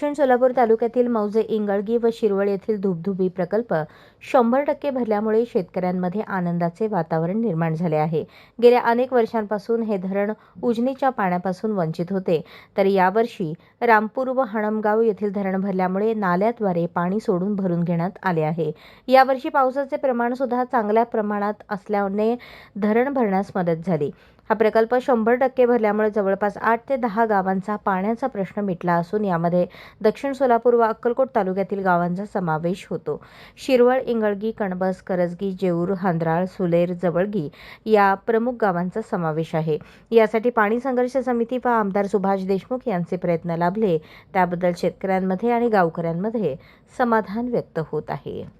दक्षिण सोलापूर तालुक्यातील मौजे इंगळगी व शिरवळ येथील धुबधुबी प्रकल्प शंभर टक्के भरल्यामुळे शेतकऱ्यांमध्ये आनंदाचे वातावरण निर्माण झाले आहे. गेल्या अनेक वर्षांपासून हे धरण उजनीच्या पाण्यापासून वंचित होते. तर यावर्षी रामपूर व हणमगाव येथील धरण भरल्यामुळे नाल्याद्वारे पाणी सोडून भरून घेण्यात आले आहे. यावर्षी पावसाचे प्रमाण सुद्धा चांगल्या प्रमाणात असल्याने धरण भरण्यास मदत झाली. हा प्रकल्प शंभर टक्के भरल्यामुळे जवळपास आठ ते दहा गावांचा पाण्याचा प्रश्न मिटला असून यामध्ये दक्षिण सोलापूर व अक्कलकोट तालुक्यातील गावांचा समावेश होतो. शिरवळ इंगळगी कणबस करजगी जेऊर हांद्राळ सुलेर जवळगी या प्रमुख गावांचा समावेश आहे. यासाठी पाणी संघर्ष समिती व आमदार सुभाष देशमुख यांचे प्रयत्न लाभले. त्याबद्दल शेतकऱ्यांमध्ये आणि गावकऱ्यांमध्ये समाधान व्यक्त होत आहे.